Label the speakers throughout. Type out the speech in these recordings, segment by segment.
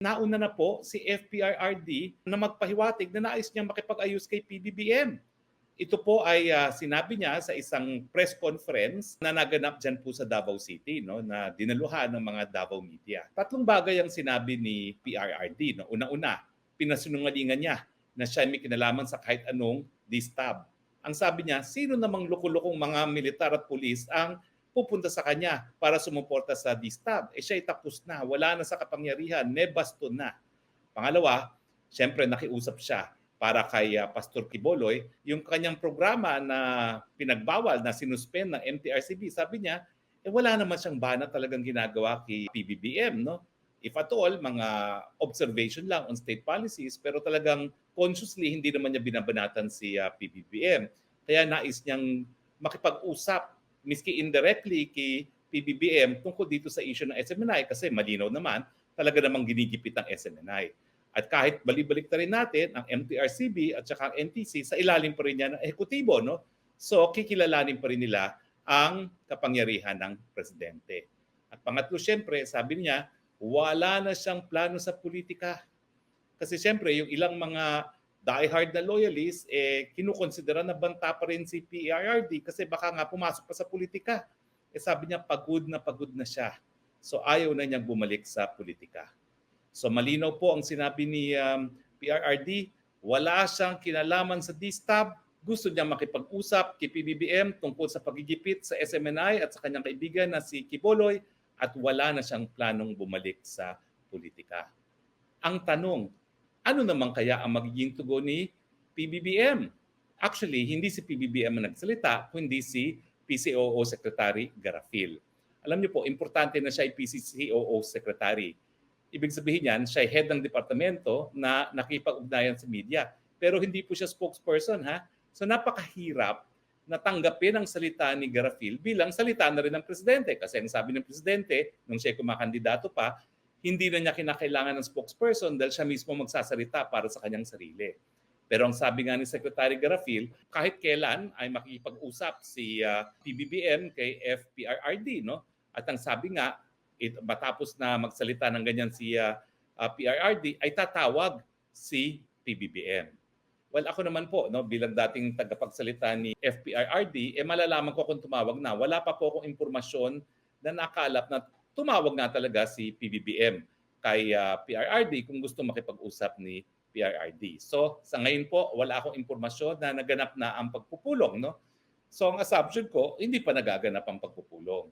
Speaker 1: nauna na po si FPRRD na magpahiwatig na nais niyang makipag-ayos kay PBBM. Ito po ay ah, sinabi niya sa isang press conference na naganap dyan po sa Davao City, no, na dinaluhan ng mga Davao media. Tatlong bagay ang sinabi ni PRRD. No. Una-una, pinasinungalingan niya na siya ay may kinalaman sa kahit anong distab. Ang sabi niya, sino namang lukulukong mga militar at pulis ang pupunta sa kanya para sumuporta sa distab? Eh siya ay tapos na, wala na sa kapangyarihan, may baston na. Pangalawa, siyempre nakiusap siya para kay uh, Pastor Kiboloy, yung kanyang programa na pinagbawal na sinuspend ng MTRCB, sabi niya, eh wala naman siyang bana talagang ginagawa kay PBBM, no? If at all, mga observation lang on state policies, pero talagang consciously hindi naman niya binabanatan si uh, PBBM. Kaya nais niyang makipag-usap, miski indirectly kay PBBM tungkol dito sa issue ng SMNI kasi malinaw naman, talaga namang ginigipit ng SMNI. At kahit balibalik na rin natin ang MTRCB at saka ang NTC, sa ilalim pa rin niya ng ehekutibo. No? So, kikilalanin pa rin nila ang kapangyarihan ng presidente. At pangatlo, siyempre, sabi niya, wala na siyang plano sa politika. Kasi siyempre, yung ilang mga diehard na loyalists, eh, kinukonsidera na banta pa rin si PRRD kasi baka nga pumasok pa sa politika. Eh, sabi niya, pagod na pagod na siya. So, ayaw na niyang bumalik sa politika. So malinaw po ang sinabi ni um, PRRD, wala siyang kinalaman sa DSTAB, gusto niya makipag-usap kay PBBM tungkol sa pagigipit sa SMNI at sa kanyang kaibigan na si Kiboloy at wala na siyang planong bumalik sa politika. Ang tanong, ano naman kaya ang magiging tugon ni PBBM? Actually, hindi si PBBM ang nagsalita, kundi si PCOO Secretary Garafil. Alam niyo po, importante na siya ay PCCOO Secretary ibig sabihin yan, siya ay head ng departamento na nakipag-ugnayan sa media. Pero hindi po siya spokesperson ha. So napakahirap na tanggapin ang salita ni Garafil bilang salita na rin ng presidente. Kasi ang sabi ng presidente, nung siya kumakandidato pa, hindi na niya kinakailangan ng spokesperson dahil siya mismo magsasalita para sa kanyang sarili. Pero ang sabi nga ni Secretary Garafil, kahit kailan ay makikipag-usap si uh, PBBM kay FPRRD. No? At ang sabi nga, it, matapos na magsalita ng ganyan si uh, uh, PRRD, ay tatawag si PBBM. Well, ako naman po, no, bilang dating tagapagsalita ni FPRRD, eh malalaman ko kung tumawag na. Wala pa po akong impormasyon na nakalap na tumawag na talaga si PBBM kay uh, PRRD kung gusto makipag-usap ni PRRD. So, sa ngayon po, wala akong impormasyon na naganap na ang pagpupulong. No? So, ang assumption ko, hindi pa nagaganap ang pagpupulong.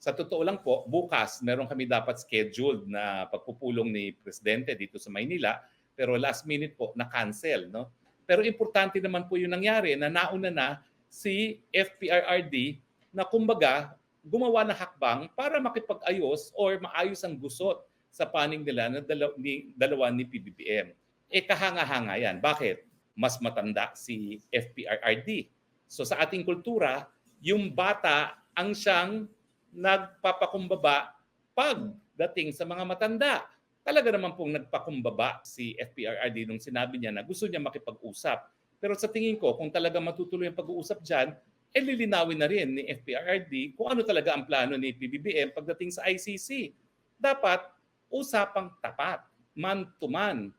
Speaker 1: Sa totoo lang po, bukas meron kami dapat scheduled na pagpupulong ni Presidente dito sa Maynila, pero last minute po na-cancel. No? Pero importante naman po yung nangyari na nauna na si FPRRD na kumbaga gumawa ng hakbang para makipag-ayos or maayos ang gusot sa paning nila na dalaw, ni, dalawa ni PBBM. Eh kahanga-hanga yan. Bakit? Mas matanda si FPRRD. So sa ating kultura, yung bata ang siyang nagpapakumbaba pagdating sa mga matanda. Talaga naman pong nagpakumbaba si FPRRD nung sinabi niya na gusto niya makipag-usap. Pero sa tingin ko, kung talaga matutuloy ang pag-uusap dyan, eh lilinawin na rin ni FPRRD kung ano talaga ang plano ni PBBM pagdating sa ICC. Dapat usapang tapat, man to man.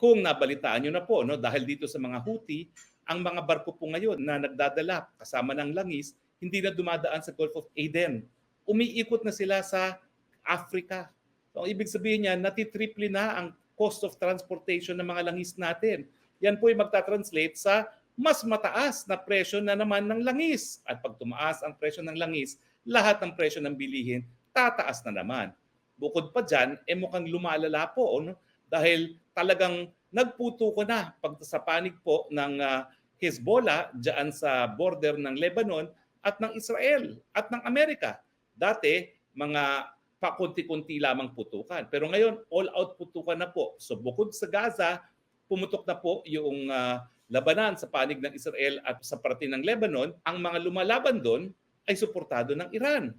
Speaker 1: Kung nabalitaan nyo na po, no, dahil dito sa mga Houthi, ang mga barko po ngayon na nagdadala kasama ng langis, hindi na dumadaan sa Gulf of Aden. Umiikot na sila sa Africa. So, ang ibig sabihin niya, natitriple na ang cost of transportation ng mga langis natin. Yan po ay magta-translate sa mas mataas na presyo na naman ng langis. At pag tumaas ang presyo ng langis, lahat ng presyo ng bilihin tataas na naman. Bukod pa dyan, eh mukhang lumalala po no? dahil talagang nagputo ko na pag sa panig po ng uh, Hezbollah dyan sa border ng Lebanon at ng Israel at ng Amerika. Dati, mga pakunti-kunti lamang putukan. Pero ngayon, all-out putukan na po. So bukod sa Gaza, pumutok na po yung uh, labanan sa panig ng Israel at sa parte ng Lebanon. Ang mga lumalaban doon ay suportado ng Iran.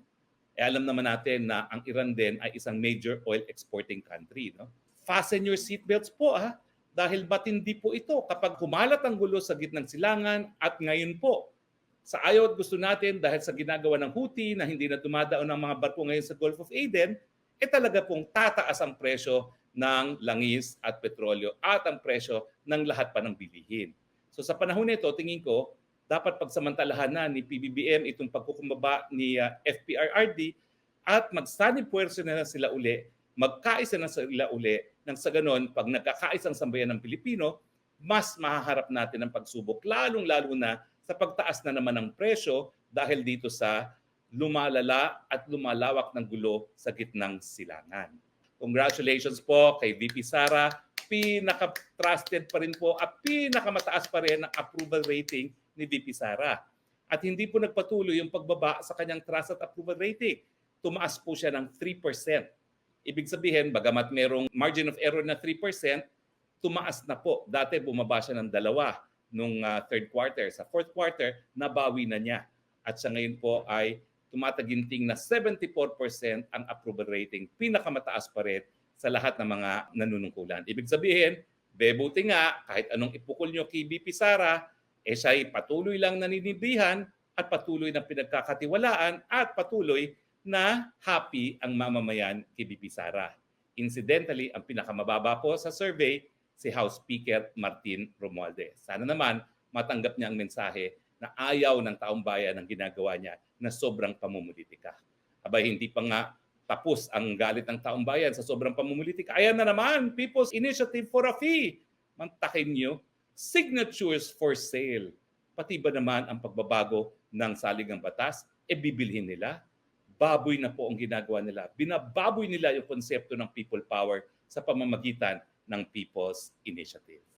Speaker 1: E alam naman natin na ang Iran din ay isang major oil exporting country. No? Fasten your seatbelts po ha, dahil matindi po ito kapag kumalat ang gulo sa gitnang silangan at ngayon po sa ayaw at gusto natin dahil sa ginagawa ng Houthi na hindi na dumadaon ng mga barko ngayon sa Gulf of Aden, eh talaga pong tataas ang presyo ng langis at petrolyo at ang presyo ng lahat pa ng bilihin. So sa panahon nito, tingin ko, dapat pagsamantalahan na ni PBBM itong pagkukumbaba ni ah, FPRRD at magsanib puwersa na sila uli, magkaisa na sila uli, nang sa ganon, pag nagkakaisang sambayan ng Pilipino, mas mahaharap natin ang pagsubok, lalong-lalo na sa pagtaas na naman ng presyo dahil dito sa lumalala at lumalawak ng gulo sa gitnang silangan. Congratulations po kay VP Sara. Pinaka-trusted pa rin po at pinakamataas pa rin ang approval rating ni VP Sara. At hindi po nagpatuloy yung pagbaba sa kanyang trust at approval rating. Tumaas po siya ng 3%. Ibig sabihin, bagamat merong margin of error na 3%, tumaas na po. Dati bumaba siya ng dalawa nung ah, third quarter. Sa fourth quarter, nabawi na niya. At sa ngayon po ay tumataginting na 74% ang approval rating. Pinakamataas pa rin sa lahat ng mga nanunungkulan. Ibig sabihin, bebuti nga, kahit anong ipukol nyo kay BP Sara, eh siya'y patuloy lang naninibihan at patuloy na pinagkakatiwalaan at patuloy na happy ang mamamayan kay BP Sara. Incidentally, ang pinakamababa po sa survey, si House Speaker Martin Romualdez. Sana naman matanggap niya ang mensahe na ayaw ng taong bayan ang ginagawa niya na sobrang pamumulitika. Abay, hindi pa nga tapos ang galit ng taong bayan sa sobrang pamumulitika. Ayan na naman, People's Initiative for a Fee. Mantakin niyo, signatures for sale. Pati ba naman ang pagbabago ng saligang batas, e bibilhin nila? Baboy na po ang ginagawa nila. Binababoy nila yung konsepto ng people power sa pamamagitan ng People's Initiative.